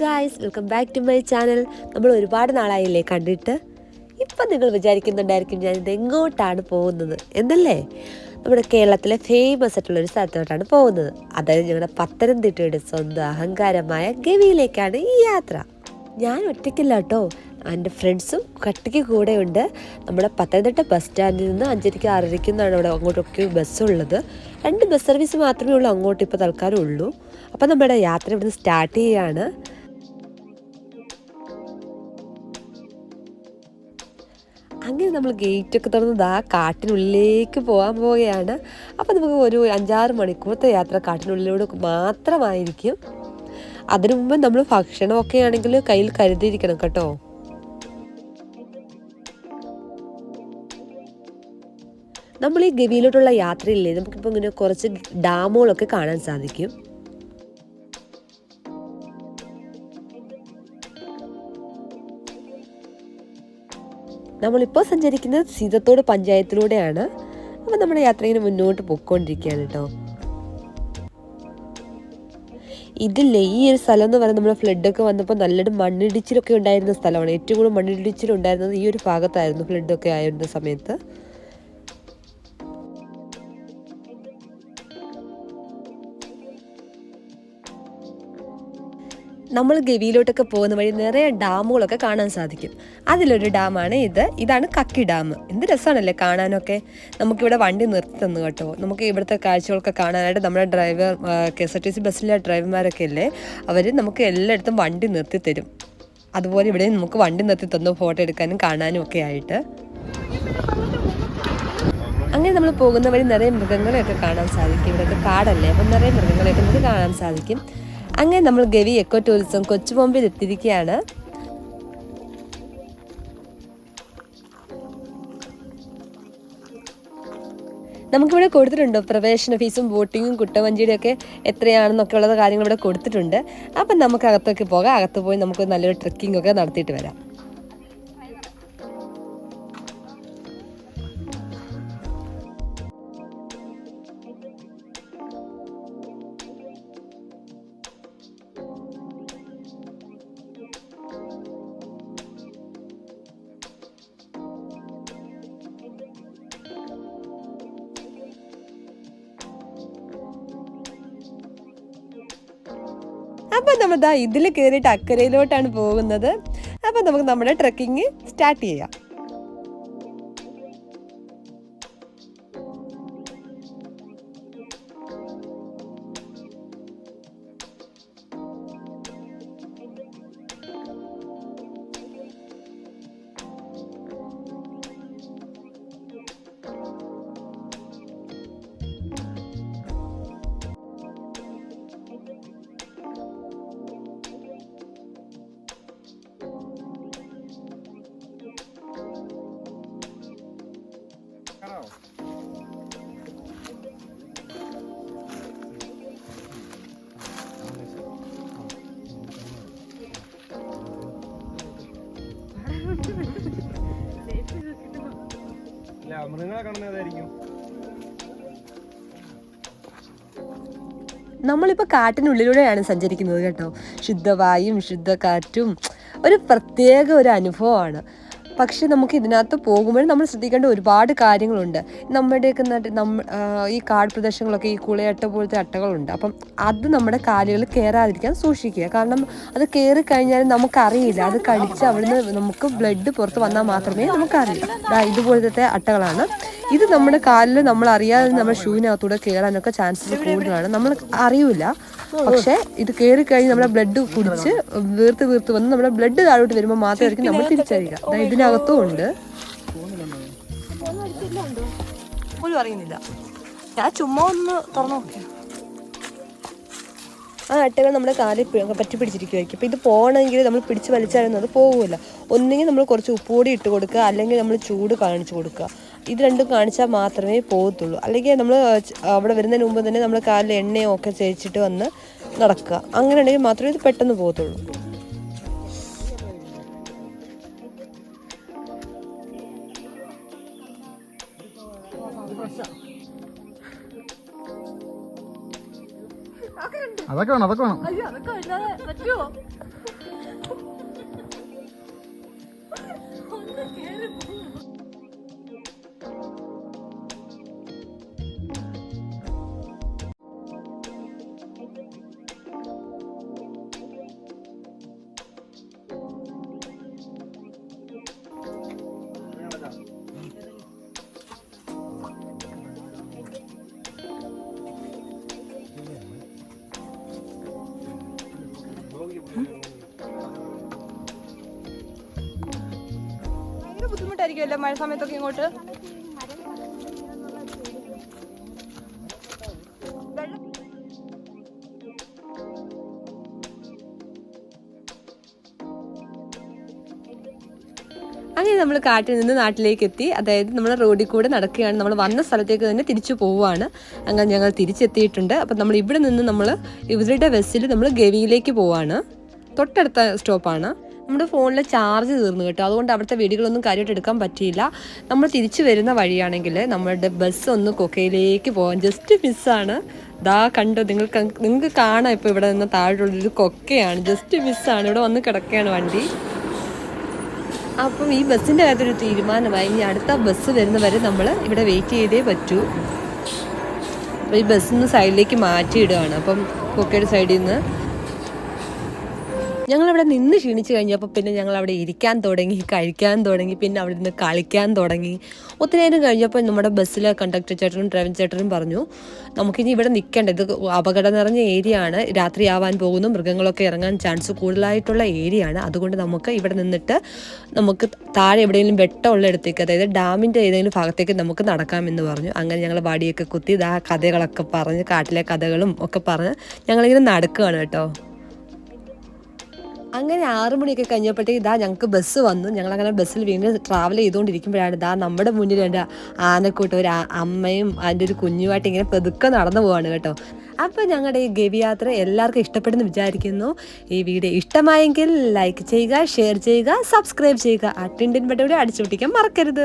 Guys welcome back to my channel നമ്മൾ ഒരുപാട് നാളായില്ലേ കണ്ടിട്ട്? ഇപ്പം നിങ്ങൾ വിചാരിക്കുന്നുണ്ടായിരിക്കും ഞാൻ ഇത് എങ്ങോട്ടാണ് പോകുന്നത് എന്നല്ലേ? നമ്മുടെ കേരളത്തിലെ ഫേമസ് ആയിട്ടുള്ള ഒരു സ്ഥലത്തോട്ടാണ് പോകുന്നത്. അതായത് ഞങ്ങളുടെ പത്തനംതിട്ടയുടെ സ്വന്തം അഹങ്കാരമായ ഗവിയിലേക്കാണ് ഈ യാത്ര. ഞാൻ ഒറ്റയ്ക്കില്ല കേട്ടോ. എന്റെ ഫ്രണ്ട്സും കട്ടിക്ക് കൂടെയുണ്ട്. നമ്മുടെ പത്തനംതിട്ട ബസ് സ്റ്റാൻഡിൽ നിന്ന് അഞ്ചരയ്ക്ക് ആറരയ്ക്കുന്നാണ് അവിടെ അങ്ങോട്ടൊക്കെ ബസ്സുള്ളത് രണ്ട് ബസ് സർവീസ് മാത്രമേ ഉള്ളൂ അങ്ങോട്ട് ഇപ്പോൾ തൽക്കാലം ഉള്ളൂ. അപ്പോൾ നമ്മുടെ യാത്ര ഇവിടുന്ന് സ്റ്റാർട്ട് ചെയ്യുകയാണ് അങ്ങനെ നമ്മൾ ഗേറ്റൊക്കെ തുറന്ന് ആ കാട്ടിനുള്ളിലേക്ക് പോകാൻ പോവുകയാണ്. അപ്പോൾ നമുക്ക് ഒരു അഞ്ചാറ് മണിക്കൂറത്തെ യാത്ര കാട്ടിനുള്ളിലൂടെ മാത്രമായിരിക്കും. അതിനു മുമ്പ് നമ്മൾ ഭക്ഷണമൊക്കെ ആണെങ്കിൽ കയ്യിൽ കരുതിയിരിക്കണം കേട്ടോ. നമ്മൾ ഈ ഗവിയിലോട്ടുള്ള യാത്രയില്ലേ നമുക്കിപ്പോൾ ഇങ്ങനെ കുറച്ച് ഡാമുകളൊക്കെ കാണാൻ സാധിക്കും. നമ്മളിപ്പോൾ സഞ്ചരിക്കുന്നത് സീതത്തോട് പഞ്ചായത്തിലൂടെയാണ്. അപ്പോൾ നമ്മുടെ യാത്ര ഇങ്ങനെ മുന്നോട്ട് പൊയ്ക്കൊണ്ടിരിക്കുകയാണ് കേട്ടോ. ഇതില്ലേ ഈ ഒരു സ്ഥലം എന്ന് പറയുന്നത് നമ്മുടെ ഫ്ലഡൊക്കെ വന്നപ്പോൾ നല്ലൊരു മണ്ണിടിച്ചിലൊക്കെ ഉണ്ടായിരുന്ന സ്ഥലമാണ്. ഏറ്റവും കൂടുതൽ മണ്ണിടിച്ചിലുണ്ടായിരുന്നത് ഈ ഒരു ഭാഗത്തായിരുന്നു ഫ്ലഡൊക്കെ ആയിരുന്ന സമയത്ത്. നമ്മൾ ഗവിയിലോട്ടൊക്കെ പോകുന്ന വഴി നിറയെ ഡാമുകളൊക്കെ കാണാൻ സാധിക്കും. അതിലൊരു ഡാമാണ് ഇത്. ഇതാണ് കക്കി ഡാം. എന്ത് രസമാണല്ലേ കാണാനൊക്കെ? നമുക്കിവിടെ വണ്ടി നിർത്തി തന്നു കേട്ടോ. നമുക്ക് ഇവിടുത്തെ കാഴ്ചകളൊക്കെ കാണാനായിട്ട് നമ്മുടെ driver K S R T C ബസ്സിലെ ഡ്രൈവർമാരൊക്കെ അല്ലേ? അവർ നമുക്ക് എല്ലായിടത്തും വണ്ടി നിർത്തി തരും. അതുപോലെ ഇവിടെ നമുക്ക് വണ്ടി നിർത്തി തന്നു ഫോട്ടോ എടുക്കാനും കാണാനും ഒക്കെ ആയിട്ട്. അങ്ങനെ നമ്മൾ പോകുന്ന വഴി നിറയെ മൃഗങ്ങളെയൊക്കെ കാണാൻ സാധിക്കും. ഇവിടെയൊക്കെ കാടല്ലേ? അപ്പം നിറയെ മൃഗങ്ങളെയൊക്കെ നമുക്ക് കാണാൻ സാധിക്കും. അങ്ങനെ നമ്മൾ ഗവി എക്കോ ടൂറിസം കൊച്ചുബോംബിൽ എത്തിയിരിക്കുകയാണ്. നമുക്കിവിടെ കൊടുത്തിട്ടുണ്ട്? പ്രവേശന ഫീസും ബോട്ടിങ്ങും കുട്ടവഞ്ചിയുടെ ഒക്കെ എത്രയാണെന്നൊക്കെ ഉള്ളത് കാര്യങ്ങൾ ഇവിടെ കൊടുത്തിട്ടുണ്ട്. അപ്പം നമുക്ക് അകത്തൊക്കെ പോകാം. അകത്ത് പോയി നമുക്ക് നല്ലൊരു ട്രക്കിംഗ് ഒക്കെ നടത്തിയിട്ട് വരാം. അപ്പം നമ്മൾ ദാ ഇതിൽ കയറിയിട്ട് അക്കരയിലോട്ടാണ് പോകുന്നത്. അപ്പോൾ നമുക്ക് നമ്മുടെ ട്രക്കിങ് സ്റ്റാർട്ട് ചെയ്യാം. മൃഗങ്ങളെ കാണുന്നതായിരിക്കും നമ്മളിപ്പോൾ കാട്ടിനുള്ളിലൂടെയാണ് സഞ്ചരിക്കുന്നത് കേട്ടോ. ശുദ്ധവായും ശുദ്ധ കാറ്റും ഒരു പ്രത്യേക ഒരു അനുഭവമാണ്. പക്ഷെ നമുക്ക് ഇതിനകത്ത് പോകുമ്പോൾ നമ്മൾ ശ്രദ്ധിക്കേണ്ട ഒരുപാട് കാര്യങ്ങളുണ്ട്. നമ്മുടെയൊക്കെ നമ്മ ഈ കാട് പ്രദേശങ്ങളൊക്കെ ഈ കുളയട്ട പോലത്തെ അട്ടകളുണ്ട്. അപ്പം അത് നമ്മുടെ കാലുകൾ കയറാതിരിക്കാൻ സൂക്ഷിക്കുക. കാരണം അത് കയറി കഴിഞ്ഞാൽ നമുക്കറിയില്ല. അത് കടിച്ച് അവിടുന്ന് നമുക്ക് ബ്ലഡ് പുറത്ത് വന്നാൽ മാത്രമേ നമുക്കറിയൂ. ഇതുപോലത്തെ അട്ടകളാണ്. ഇത് നമ്മുടെ കാലിൽ നമ്മൾ അറിയാതെ നമ്മുടെ ഷൂവിനകത്തൂടെ കയറാനൊക്കെ ചാൻസസ് കൂടുതലാണ്. നമ്മൾ അറിയില്ല പക്ഷേ ഇത് കയറി കഴിഞ്ഞ് നമ്മുടെ ബ്ലഡ് കുടിച്ച് വീർത്ത് വീർത്ത് വന്ന് നമ്മുടെ ബ്ലഡ് താഴോട്ട് വരുമ്പോൾ മാത്രമായിരിക്കും നമ്മൾ തിരിച്ചറിയുക. ഇതിനകത്തും ഉണ്ട്. പോലും അറിയുന്നില്ല. ഞാൻ ചുമ്മാ ഒന്ന് തുറന്നു നോക്കിയ. ആ അട്ടകൾ നമ്മുടെ കാലിൽ പറ്റി പിടിച്ചിരിക്കുമായിരിക്കും അപ്പോൾ ഇത് പോകണമെങ്കിൽ നമ്മൾ പിടിച്ച് വലിച്ചാലൊന്നും അത് പോകില്ല ഒന്നുകിൽ നമ്മൾ കുറച്ച് ഉപ്പുപൊടി ഇട്ട് കൊടുക്കുക അല്ലെങ്കിൽ നമ്മൾ ചൂട് കാണിച്ചു കൊടുക്കുക. ഇത് രണ്ടും കാണിച്ചാൽ മാത്രമേ പോകത്തുള്ളൂ. അല്ലെങ്കിൽ നമ്മൾ അവിടെ വരുന്നതിന് മുമ്പ് തന്നെ നമ്മൾ കാലിൽ എണ്ണയോ ഒക്കെ ചേച്ചിട്ട് വന്ന് നടക്കുക. അങ്ങനെ ഉണ്ടെങ്കിൽ മാത്രമേ ഇത് പെട്ടെന്ന് പോകത്തുള്ളൂ. അതൊക്കെ വേണം അതൊക്കെ വേണം. അയ്യോ പറ്റുമോ ബുദ്ധിമുട്ടായിരിക്കുമല്ലോ മഴ സമയത്തൊക്കെ ഇങ്ങോട്ട്? അങ്ങനെ നമ്മൾ കാട്ടിൽ നിന്ന് നാട്ടിലേക്ക് എത്തി. അതായത് നമ്മൾ റോഡിൽ കൂടെ നടക്കുകയാണ്. നമ്മൾ വന്ന സ്ഥലത്തേക്ക് തന്നെ തിരിച്ചു പോവുകയാണ്. അങ്ങനെ ഞങ്ങൾ തിരിച്ചെത്തിയിട്ടുണ്ട്. അപ്പം നമ്മൾ ഇവിടെ നിന്ന് നമ്മൾ ഇവരുടെ ബസ്സിൽ നമ്മൾ ഗവിയിലേക്ക് പോവാണ്. തൊട്ടടുത്ത സ്റ്റോപ്പാണ്. നമ്മുടെ ഫോണിലെ ചാർജ് തീർന്നു കേട്ടോ. അതുകൊണ്ട് അവിടുത്തെ വീടുകളൊന്നും കാര്യമായിട്ട് എടുക്കാൻ പറ്റിയില്ല. നമ്മൾ തിരിച്ചു വരുന്ന വഴിയാണെങ്കിൽ നമ്മളുടെ ബസ് ഒന്ന് കൊക്കയിലേക്ക് പോകാൻ ജസ്റ്റ് മിസ്സാണ് ദാ കണ്ടു നിങ്ങൾക്ക് നിങ്ങൾക്ക് കാണാം ഇപ്പോൾ ഇവിടെ നിന്ന് താഴെയുള്ളൊരു കൊക്കയാണ്. ജസ്റ്റ് മിസ്സാണ് ഇവിടെ വന്ന് കിടക്കുകയാണ് വണ്ടി. അപ്പം ഈ ബസ്സിന്റെ ഒരു തീരുമാനമായി. ഇനി അടുത്ത ബസ് വരുന്നവരെ നമ്മൾ ഇവിടെ വെയിറ്റ് ചെയ്തേ പറ്റൂ. അപ്പോൾ ഈ ബസ്സിൽ നിന്ന് സൈഡിലേക്ക് മാറ്റിയിടുകയാണ്. അപ്പം കൊക്കയുടെ സൈഡിൽ നിന്ന് ഞങ്ങളിവിടെ നിന്ന് ക്ഷീണിച്ച് കഴിഞ്ഞപ്പോൾ പിന്നെ ഞങ്ങൾ അവിടെ ഇരിക്കാൻ തുടങ്ങി കഴിക്കാൻ തുടങ്ങി പിന്നെ അവിടെ നിന്ന് കളിക്കാൻ തുടങ്ങി. ഒത്തിരി നേരം കഴിഞ്ഞപ്പോൾ നമ്മുടെ ബസ്സിലെ കണ്ടക്ടർ ചേട്ടനും ഡ്രൈവർ ചേട്ടനും പറഞ്ഞു നമുക്കിനി ഇവിടെ നിൽക്കേണ്ട. ഇത് അപകടം നിറഞ്ഞ ഏരിയ ആണ്. രാത്രിയാവാൻ പോകുന്നു. മൃഗങ്ങളൊക്കെ ഇറങ്ങാൻ ചാൻസ് കൂടുതലായിട്ടുള്ള ഏരിയ ആണ്. അതുകൊണ്ട് നമുക്ക് ഇവിടെ നിന്നിട്ട് നമുക്ക് താഴെ എവിടെയെങ്കിലും വെട്ടമുള്ള ഇടത്തേക്ക് അതായത് ഡാമിന്റെ ഏതെങ്കിലും ഭാഗത്തേക്ക് നമുക്ക് നടക്കാമെന്ന് പറഞ്ഞു. അങ്ങനെ ഞങ്ങൾ വാടിയൊക്കെ കുത്തി ഇതാ കഥകളൊക്കെ പറഞ്ഞ് കാട്ടിലെ കഥകളും ഒക്കെ പറഞ്ഞ് ഞങ്ങളിങ്ങനെ നടക്കുകയാണ് കേട്ടോ. അങ്ങനെ ആറു മണിയൊക്കെ കഴിഞ്ഞപ്പോഴത്തേക്ക് ഇതാ ഞങ്ങൾക്ക് ബസ് വന്നു. ഞങ്ങൾ അങ്ങനെ ബസ്സിൽ വീണ്ടും ട്രാവൽ ചെയ്തുകൊണ്ടിരിക്കുമ്പോഴാണ് ഇതാ നമ്മുടെ മുന്നിൽ രണ്ട് ആനക്കൂട്ടം ഒരു അമ്മയും അതിന്റെ ഒരു കുഞ്ഞുമായിട്ട് ഇങ്ങനെ പെതുക്കെ നടന്നു പോവാണ് കേട്ടോ. അപ്പോൾ ഞങ്ങളുടെ ഈ ഗവി യാത്ര എല്ലാവർക്കും ഇഷ്ടപ്പെടുന്നു വിചാരിക്കുന്നു. ഈ വീഡിയോ ഇഷ്ടമായെങ്കിൽ ലൈക്ക് ചെയ്യുക ഷെയർ ചെയ്യുക സബ്സ്ക്രൈബ് ചെയ്യുക. ആ ടിൻഡിൻ അടിച്ചു പൊട്ടിക്കാൻ മറക്കരുത്.